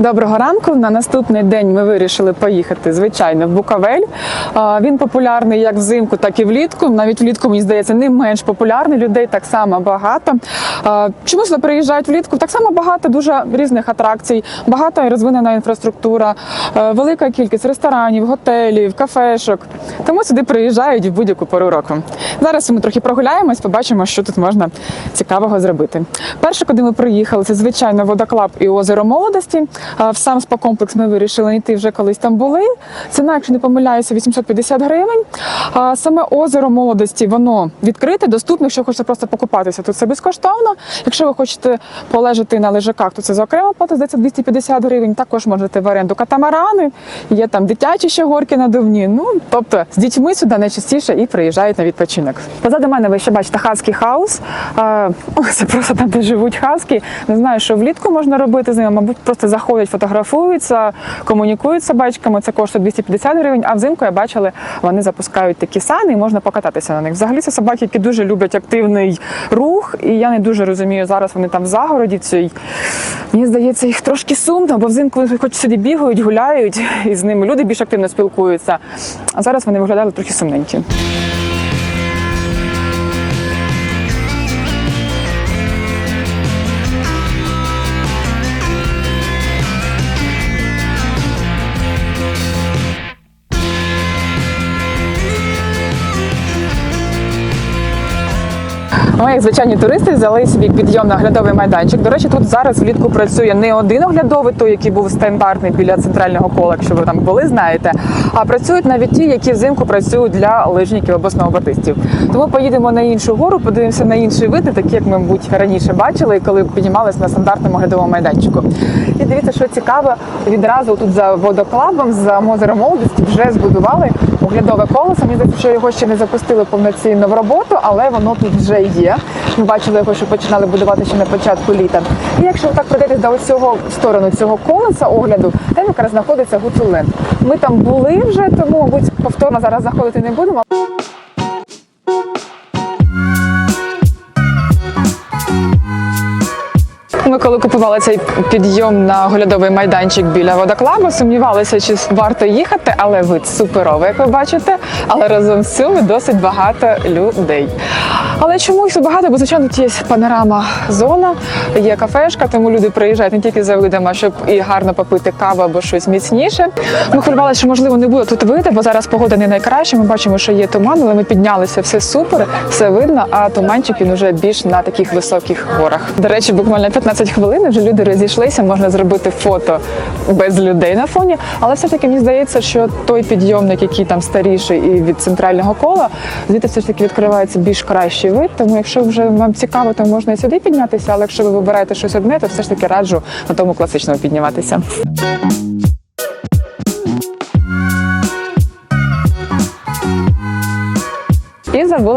Доброго ранку. На наступний день ми вирішили поїхати, звичайно, в Буковель. Він популярний як взимку, так і влітку. Навіть влітку, мені здається, не менш популярний. Людей так само багато. Чому сюди приїжджають влітку? Так само багато дуже різних атракцій, багато розвинена інфраструктура, е, велика кількість ресторанів, готелів, кафешок. Тому сюди приїжджають в будь-яку пору року. Зараз ми трохи прогуляємось, побачимо, що тут можна цікавого зробити. Перше, куди ми приїхали, це звичайно водоклаб і озеро молодості. В сам спа-комплекс ми вирішили йти вже колись там були. Ціна, якщо не помиляюся, 850 гривень. Саме озеро молодості воно відкрите, доступне. Якщо хочете просто покупатися, то це безкоштовно. Якщо ви хочете полежати на лежаках, то це за окрему плату, здається, 250 гривень. Також можете в оренду катамарани, є там дитячі ще горки надувні. Ну тобто з дітьми сюди найчастіше і приїжджають на відпочинок. Позаду мене ви ще бачите хаски хаус. Це просто там, де живуть хаски. Не знаю, що влітку можна робити з ними. Мабуть, просто заходять, фотографуються, комунікують з собачками. Це коштує 250 гривень. А взимку я бачила, вони запускають такі сани і можна покататися на них. Взагалі це собаки, які дуже люблять активний рух, і я не дуже розумію. Зараз вони там в загороді цій. Мені здається, їх трошки сумно, бо взимку вони хоч сюди бігають, гуляють, і з ними люди більш активно спілкуються. А зараз вони виглядали трохи сумненькі. Ми, звичайні туристи, взяли собі підйом на оглядовий майданчик. До речі, тут зараз влітку працює не один оглядовий, той, який був стандартний біля центрального кола, якщо ви там були, знаєте. А працюють навіть ті, які взимку працюють для лижників або сноубордистів. Тому поїдемо на іншу гору, подивимося на інший вид, не такі, як ми, мабуть, раніше бачили, коли піднімалися на стандартному оглядовому майданчику. І дивіться, що цікаво, відразу тут за водоклабом, за озером молодості вже збудували оглядове колесо. Мені здається, що його ще не запустили повноцінно в роботу, але воно тут вже є. Ми бачили його, що починали будувати ще на початку літа. І якщо так пройдете до цього сторону цього колеса огляду, там якраз знаходиться Гуцулен. Ми там були вже, тому мабуть повторно зараз заходити не будемо. Ми коли купували цей підйом на оглядовий майданчик біля водоклабу, сумнівалися, чи варто їхати, але вид суперовий, як ви бачите. Але разом з цим досить багато людей. Але чомусь багато, бо звичайно тут є панорама зона, є кафешка, тому люди приїжджають не тільки за видом, а щоб і гарно попити каву або щось міцніше. Ми хвилювалися, що можливо не буде тут види, бо зараз погода не найкраща. Ми бачимо, що є туман, але ми піднялися, все супер, все видно. А туманчик він уже більш на таких високих горах. До речі, буквально 15 хвилин вже люди розійшлися. Можна зробити фото без людей на фоні. Але все таки мені здається, що той підйомник, який там старіший і від центрального кола, звідти все ж таки відкривається більш кращий вид. Тому якщо вже вам цікаво, то можна і сюди піднятися. Але якщо ви вибираєте щось одне, то все ж таки раджу на тому класичному підніматися.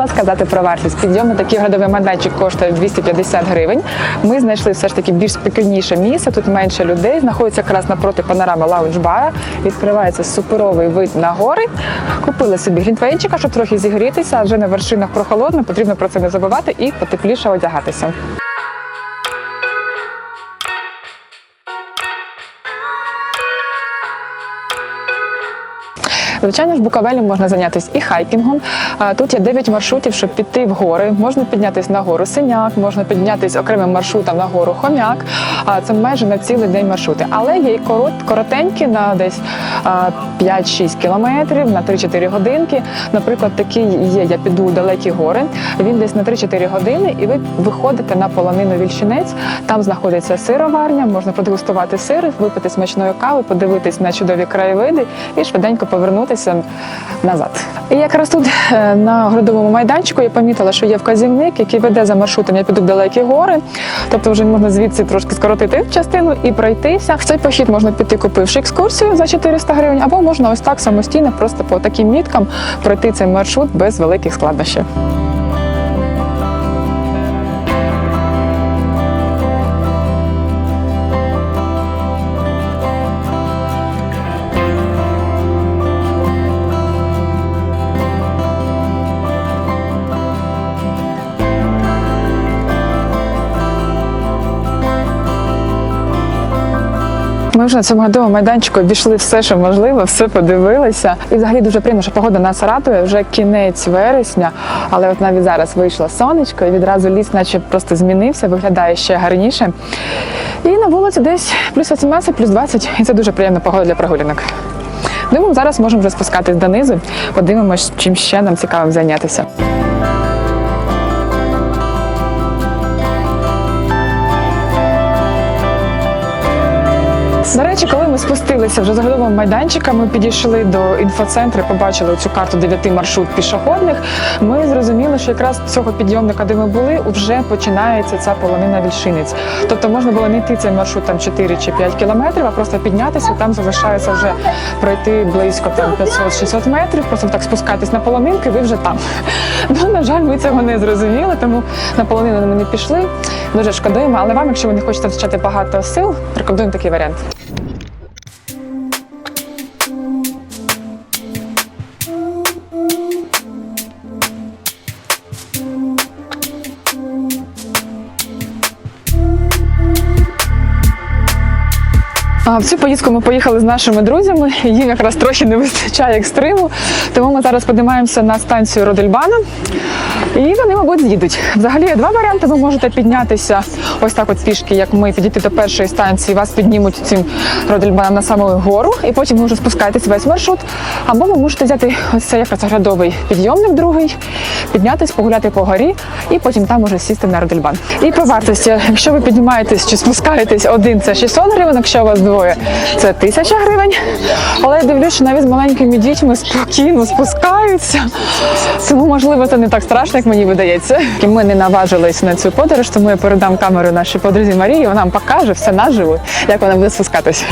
Забула сказати про вартість. Підйому такий градовий майданчик коштує 250 гривень. Ми знайшли все ж таки більш спокійніше місце. Тут менше людей. Знаходиться якраз напроти панорами лаунж-бара. Відкривається суперовий вид на гори. Купили собі грінтвейнчика, щоб трохи зігрітися. Адже на вершинах прохолодно, потрібно про це не забувати і потепліше одягатися. Звичайно, в Букавелі можна зайнятися і хайкінгом. Тут є 9 маршрутів, щоб піти в гори. Можна піднятися на гору Синяк, можна піднятися окремим маршрутом на гору Хомяк. Це майже на цілий день маршрути. Але є і корот, коротенькі на десь 5-6 кілометрів, на 3-4 годинки. Наприклад, такий є, я піду у далекі гори. Він десь на 3-4 години, і ви виходите на полонину Вільчинець. Там знаходиться сироварня, можна продегустувати сир, випити смачної кави, подивитись на чудові краєвиди і швиденько повернутися назад. І якраз тут е, на городовому майданчику я помітила, що є вказівник, який веде за маршрутом. Я піду в далекі гори, тобто вже можна звідси трошки скоротити частину і пройтися. В цей похід можна піти, купивши екскурсію за 400 гривень, або можна ось так самостійно, просто по таким міткам пройти цей маршрут без великих складнощів. Ми вже на цьому годовому майданчику обійшли все, що можливо, все подивилися. І взагалі дуже приємно, що погода нас радує вже кінець вересня, але от навіть зараз вийшло сонечко, і відразу ліс, наче просто змінився, виглядає ще гарніше. І на вулиці десь плюс 18, плюс 20, і це дуже приємна погода для прогулянок. Думаю, зараз можемо вже спускатись донизу, подивимось, чим ще нам цікавим зайнятися. Ми спустилися вже з оглядовим майданчика, ми підійшли до інфоцентру, побачили цю карту 9 маршрут пішохідних. Ми зрозуміли, що якраз цього підйомника, де ми були, вже починається ця полонина Вільшинець. Тобто можна було не йти цей маршрут там 4 чи 5 кілометрів, а просто піднятися. Там залишається вже пройти близько там 500-600 метрів. Просто так спускатись на полонинки, ви вже там. Ну на жаль, ми цього не зрозуміли, тому на полонину ми не пішли. Дуже шкодуємо. Але вам, якщо ви не хочете втрачати багато сил, рекомендуємо такий варіант. В цю поїздку ми поїхали з нашими друзями. Їм якраз трохи не вистачає екстриму. Тому ми зараз подимаємося на станцію Родельбана. І вони, мабуть, з'їдуть. Взагалі є два варіанти. Ви можете піднятися ось так, от пішки, як ми підійти до першої станції. Вас піднімуть цим Родельбаном на саму гору, і потім ви вже спускаєтесь весь маршрут. Або ви можете взяти ось цей якраз підйомник другий, піднятись, погуляти по горі, і потім там уже сісти на Родельбан. І по вартості, якщо ви піднімаєтесь чи спускаєтесь один, це 600 гривень, якщо у вас двоє, це 1000 гривень. Але я дивлюсь, що навіть з маленькими дітьми спокійно спускаються. Тому, можливо, це не так страшно, як мені видається. І ми не наважились на цю подорож, тому я передам камеру нашій подрузі Марії. Вона нам покаже все наживо, як вона буде спускатися.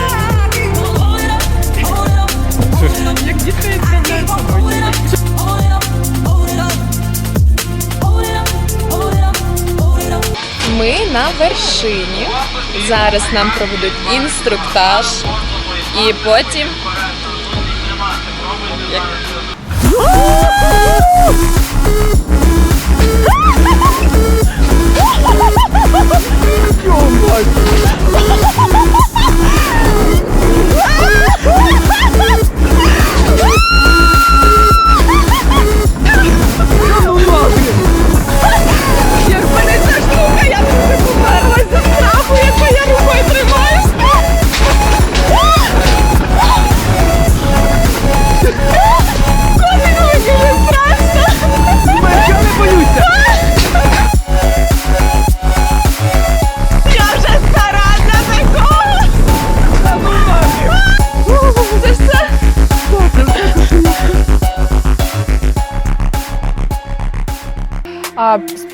Ми на вершині. Зараз нам проведуть інструктаж. І потім. А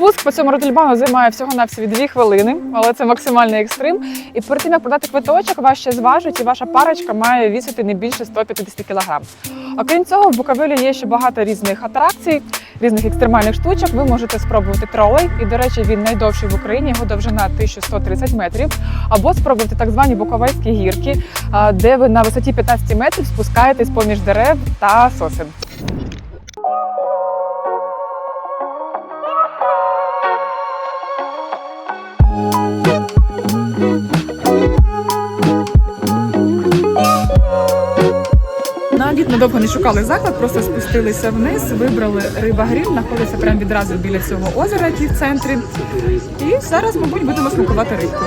спуск по цьому ротельбану займає всього на всі 2 хвилини, але це максимальний екстрим. І перед тим як продати квиточок, вас ще зважать, і ваша парочка має вісити не більше 150 кг. Окрім цього, в Буковелі є ще багато різних атракцій, різних екстремальних штучок. Ви можете спробувати тролей, і, до речі, він найдовший в Україні, його довжина 1130 метрів. Або спробувати так звані буковельські гірки, де ви на висоті 15 метрів спускаєтесь поміж дерев та сосен. Недовго не шукали заклад, просто спустилися вниз, вибрали риба гриль, знаходиться прямо відразу біля цього озера, який в центрі. І зараз, мабуть, будемо смакувати рибку.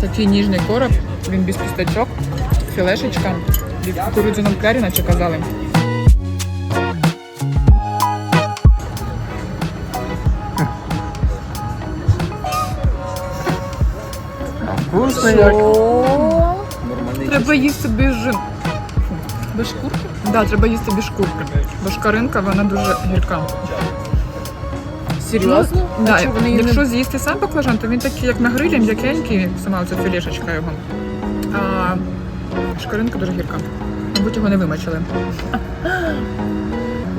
Такий ніжний короб, він без кісточок, філешечка, в кукурудзяному карі, наче казали. Вкусно як. Треба їсти без жи- Без шкурки? Так, да, треба їсти без шкурки. Бо шкаринка, вона дуже гірка. Серйозно? Да, якщо з'їсти сам баклажан, то він такий, як на грилі, м'якенький, сама оця філешечка його. А шкаринка дуже гірка. Мабуть, його не вимочили.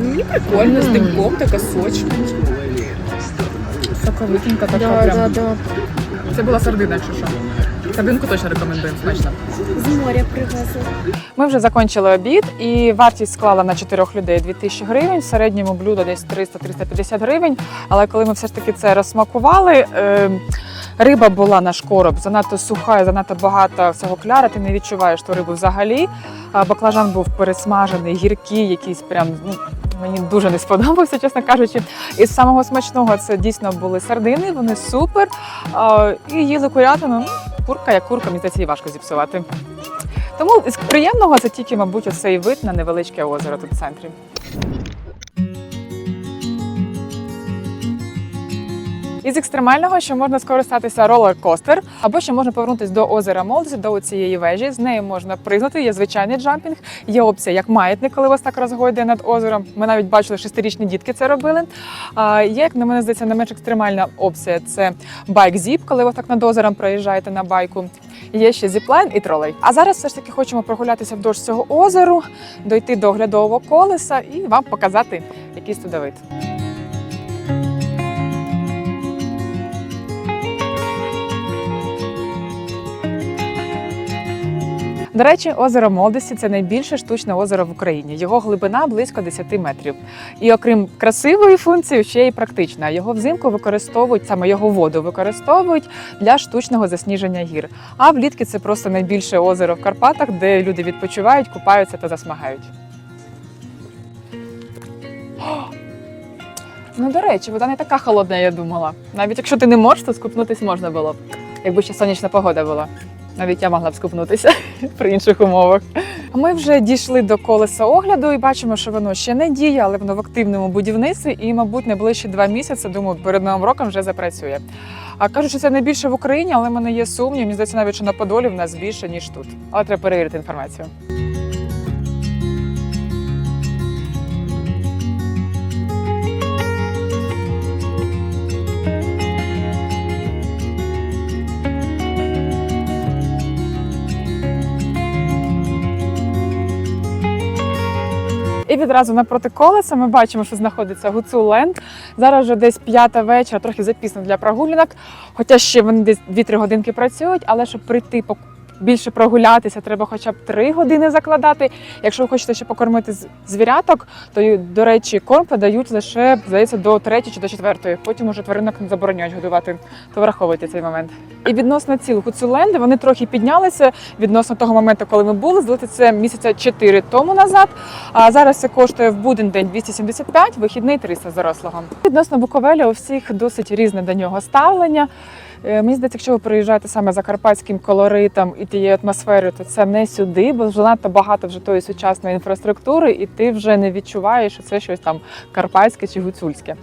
Мені прикольно, з димком, така сочна. Соковитенька така Да, прям. да, да. Це була сардина, якщо що. Кабінку точно рекомендуємо, смачно. З моря привезли. Ми вже закінчили обід, і вартість склала на чотирьох людей 2000 гривень. В середньому блюдо десь 300-350 гривень. Але коли ми все ж таки це розсмакували, е, риба була наш короб занадто суха, занадто багато всього кляра. Ти не відчуваєш ту рибу взагалі. Баклажан був пересмажений, гіркий, якийсь прям. Ну, Мені дуже не сподобався, чесно кажучи. Із самого смачного це дійсно були сардини, вони супер. І їли курятину. Ну, Курка як курка, мені здається, важко зіпсувати. Тому з приємного це тільки, мабуть, оцей вид на невеличке озеро тут в центрі. Із екстремального, що можна скористатися ролер-костер, або ще можна повернутися до озера Молдесі, до цієї вежі. З нею можна признати. Є звичайний джампінг, є опція як маятник, коли вас так розгойдує над озером. Ми навіть бачили, шестирічні дітки це робили. А є, як на мене здається, не менш екстремальна опція це байк-зіп, коли ви так над озером проїжджаєте на байку. Є ще зіплайн і тролей. А зараз все ж таки хочемо прогулятися вдовж цього озеру, дойти до оглядового колеса і вам показати якийсь туди вид. До речі, озеро Молдесі це найбільше штучне озеро в Україні. Його глибина близько 10 метрів. І окрім красивої функції, ще й практична. Його взимку використовують саме його воду використовують для штучного засніження гір. А влітки це просто найбільше озеро в Карпатах, де люди відпочивають, купаються та засмагають. Ну, до речі, вода не така холодна, я думала. Навіть якщо ти не можеш, то скупнутись можна було б, якби ще сонячна погода була. Навіть я могла б скупнутися при інших умовах. Ми вже дійшли до колеса огляду і бачимо, що воно ще не діє, але воно в активному будівництві і, мабуть, найближчі два місяці, думаю, перед новим роком вже запрацює. А кажуть, що це найбільше в Україні, але в мене є сумнів. Мені здається, навіть що на Подолі в нас більше ніж тут. Але треба перевірити інформацію. І відразу напроти колеса ми бачимо, що знаходиться Гуцуленд. Зараз вже десь п'ята вечора, трохи запізно для прогулянок. Хоча ще вони десь 2-3 годинки працюють, але щоб прийти більше прогулятися, треба хоча б 3 години закладати. Якщо ви хочете ще покормити звіряток, то, до речі, корм подають лише, здається, до 3 чи до 4. Потім уже тваринок забороняють годувати. То враховуйте цей момент. І відносно цін Гуцуленди вони трохи піднялися відносно того моменту, коли ми були. Здається, це місяця 4 тому назад. А зараз це коштує в буден день 275, вихідний 300 зарослого. Відносно Буковеля у всіх досить різне до нього ставлення. Е, Мені здається, якщо ви приїжджаєте саме за карпатським колоритом і тією атмосферою, то це не сюди, бо вже надто багато вже тої сучасної інфраструктури, і ти вже не відчуваєш, що це щось там карпатське чи гуцульське.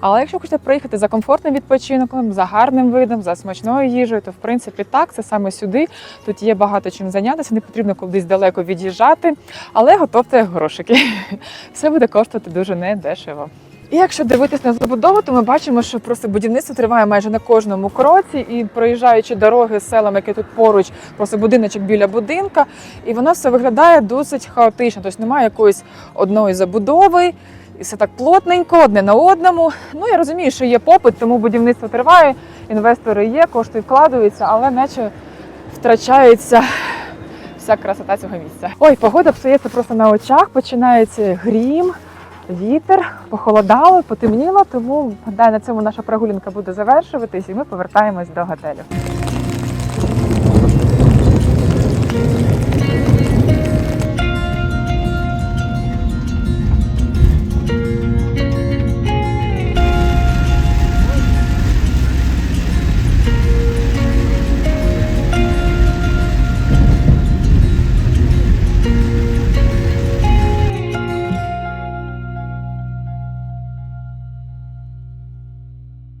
Але якщо хочете приїхати за комфортним відпочинком, за гарним видом, за смачною їжею, то в принципі так, це саме сюди. Тут є багато чим зайнятися, не потрібно кудись далеко від'їжджати, але готовте грошики. Все буде коштувати дуже недешево. І якщо дивитись на забудову, то ми бачимо, що просто будівництво триває майже на кожному кроці, і проїжджаючи дороги з селами, які тут поруч, просто будиночок біля будинка, і воно все виглядає досить хаотично. Тобто немає якоїсь одної забудови, і все так плотненько, одне на одному. Ну я розумію, що є попит, тому будівництво триває, інвестори є, кошти вкладаються, але наче втрачається вся красота цього місця. Ой, погода псується просто на очах, починається грім. Вітер похолодало, потемніло, тому гадаю, на цьому наша прогулянка буде завершуватись, і ми повертаємось до готелю.